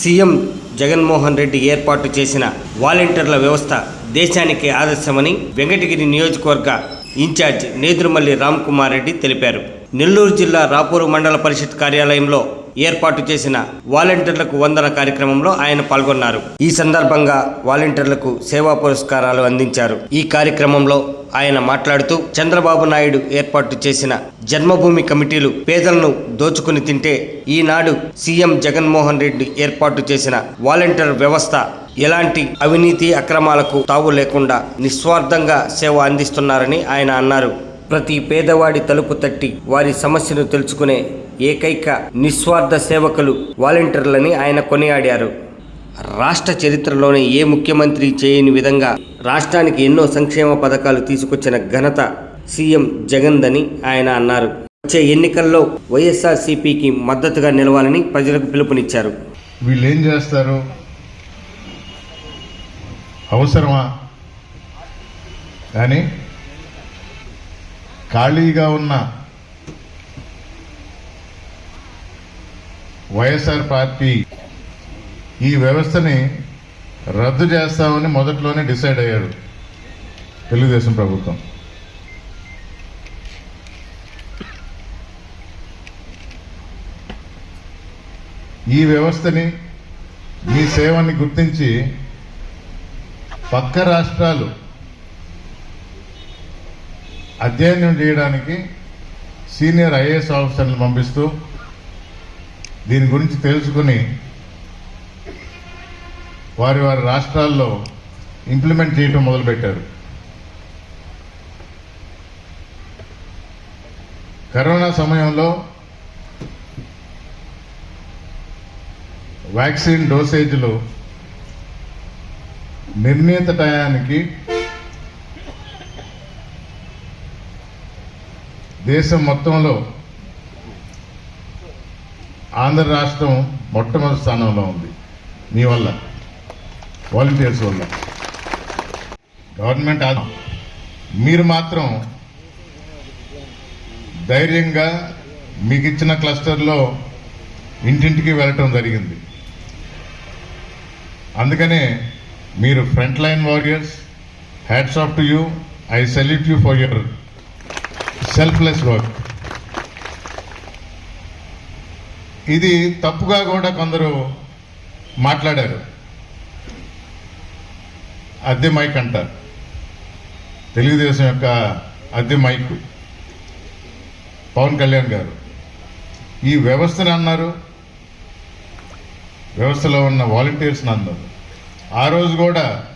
CM Jaganmohan Reddy ఏర్పాటు చేసిన వాలంటీర్ల వ్యవస్థ దేశానికి ఆదర్శమని వెంకటగిరి నియోజకవర్గ ఇన్ఛార్జ్ నేదురుమల్లి రామ్ కుమార్ రెడ్డి తెలిపారు. నెల్లూరు జిల్లా రాపూరు మండల పరిషత్ కార్యాలయంలో ఏర్పాటు చేసిన వాలంటీర్లకు వందన కార్యక్రమంలో ఆయన పాల్గొన్నారు. ఈ సందర్భంగా వాలంటీర్లకు సేవా పురస్కారాలు అందించారు. ఈ కార్యక్రమంలో ఆయన మాట్లాడుతూ చంద్రబాబు నాయుడు ఏర్పాటు చేసిన జన్మభూమి కమిటీలు పేదలను దోచుకుని తింటే ఈనాడు సీఎం జగన్మోహన్ రెడ్డి ఏర్పాటు చేసిన వాలంటీర్ వ్యవస్థ ఎలాంటి అవినీతి అక్రమాలకు తావు లేకుండా నిస్వార్థంగా సేవ అందిస్తున్నారని ఆయన అన్నారు. ప్రతి పేదవాడి తలుపు తట్టి వారి సమస్యను తెలుసుకునే ఏకైక నిస్వార్థ సేవకులు వాలంటీర్లని ఆయన కొనియాడారు. రాష్ట్ర చరిత్రలోనే ఏ ముఖ్యమంత్రి చేయని విధంగా రాష్ట్రానికి ఎన్నో సంక్షేమ పథకాలు తీసుకొచ్చిన ఘనత సీఎం జగన్దని ఆయన అన్నారు. వచ్చే ఎన్నికల్లో వైఎస్ఆర్సీపీకి మద్దతుగా నిలవాలని ప్రజలకు పిలుపునిచ్చారు. వీళ్ళు ఏం చేస్తారు? అవసరమా? కానీ ఖాళీగా ఉన్న వైఎస్ఆర్ పార్టీ ఈ వ్యవస్థని రద్దు చేస్తామని మొదట్లోనే డిసైడ్ అయ్యారు తెలుగుదేశం ప్రభుత్వం. ఈ వ్యవస్థని మీ సేవని గుర్తించి పక్క రాష్ట్రాలు అధ్యయనం చేయడానికి సీనియర్ ఐఏఎస్ ఆఫీసర్లు పంపిస్తూ దీని గురించి తెలుసుకుని వారి వారి రాష్ట్రాల్లో ఇంప్లిమెంట్ చేయటం మొదలుపెట్టారు. కరోనా సమయంలో వ్యాక్సిన్ డోసేజ్లు నిర్ణీత టయానికి దేశం మొత్తంలో ఆంధ్ర రాష్ట్రం మొట్టమొదటి స్థానంలో ఉంది. మీ వల్ల. వాలంటీర్స్ వల్ల. గవర్నమెంట్ మీరు మాత్రం ధైర్యంగా మీకు ఇచ్చిన క్లస్టర్లో ఇంటింటికి వెళ్ళటం జరిగింది. అందుకనే మీరు front line warriors hats off to you I salute you for your selfless work ఇది తప్పుగా కూడా కొందరు మాట్లాడారు. అద్దె మైక్ అంటారు. తెలుగుదేశం యొక్క అద్దె మైక్. పవన్ కళ్యాణ్ గారు. ఈ వ్యవస్థను అన్నారు. వ్యవస్థలో ఉన్న వాలంటీర్స్ని అన్నారు. ఆ రోజు కూడా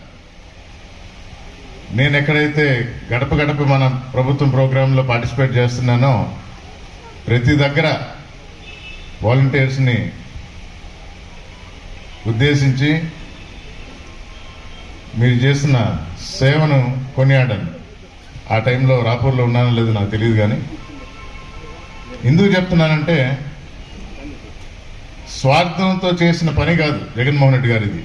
నేను ఎక్కడైతే గడప గడప మన ప్రభుత్వం ప్రోగ్రాంలో పార్టిసిపేట్ చేస్తున్నానో ప్రతి దగ్గర వాలంటీర్స్ని ఉద్దేశించి మీరు చేసిన సేవను కొనియాడాను ఆ టైంలో రాపూర్లో ఉన్నానో లేదో నాకు తెలియదు కానీ. ఎందుకు చెప్తున్నానంటే స్వార్థంతో చేసిన పని కాదు జగన్మోహన్ రెడ్డి గారిది.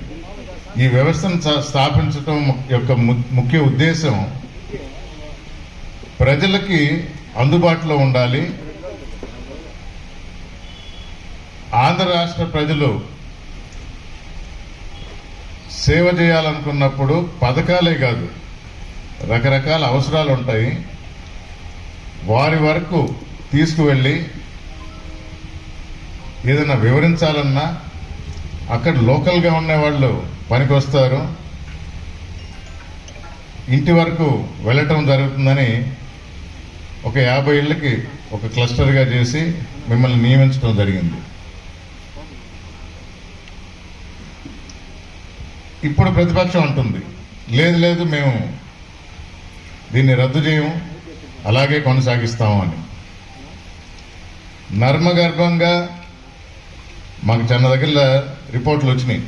ఈ వ్యవస్థను స్థాపించటం స్థాపించడం యొక్క ము- ముఖ్య ఉద్దేశం ప్రజలకి అందుబాటులో ఉండాలి. ఆంధ్ర రాష్ట్ర ప్రజలు సేవ చేయాలనుకున్నప్పుడు పథకాలే కాదు రకరకాల అవసరాలు ఉంటాయి. వారి వరకు తీసుకువెళ్ళి ఏదైనా వివరించాలన్నా అక్కడ లోకల్గా ఉండేవాళ్ళు పనికొస్తారు. ఇంటి వరకు వెళ్ళటం జరుగుతుందని ఒక యాభై ఏళ్ళకి ఒక క్లస్టర్గా చేసి మిమ్మల్ని నియమించడం జరిగింది. ఇప్పుడు ప్రతిపక్షం అంటుంది లేదు లేదు మేము దీన్ని రద్దు చేయము అలాగే కొనసాగిస్తాము అని. నర్మగర్భంగా మాకు చిన్న దగ్గర రిపోర్ట్లు వచ్చినాయి.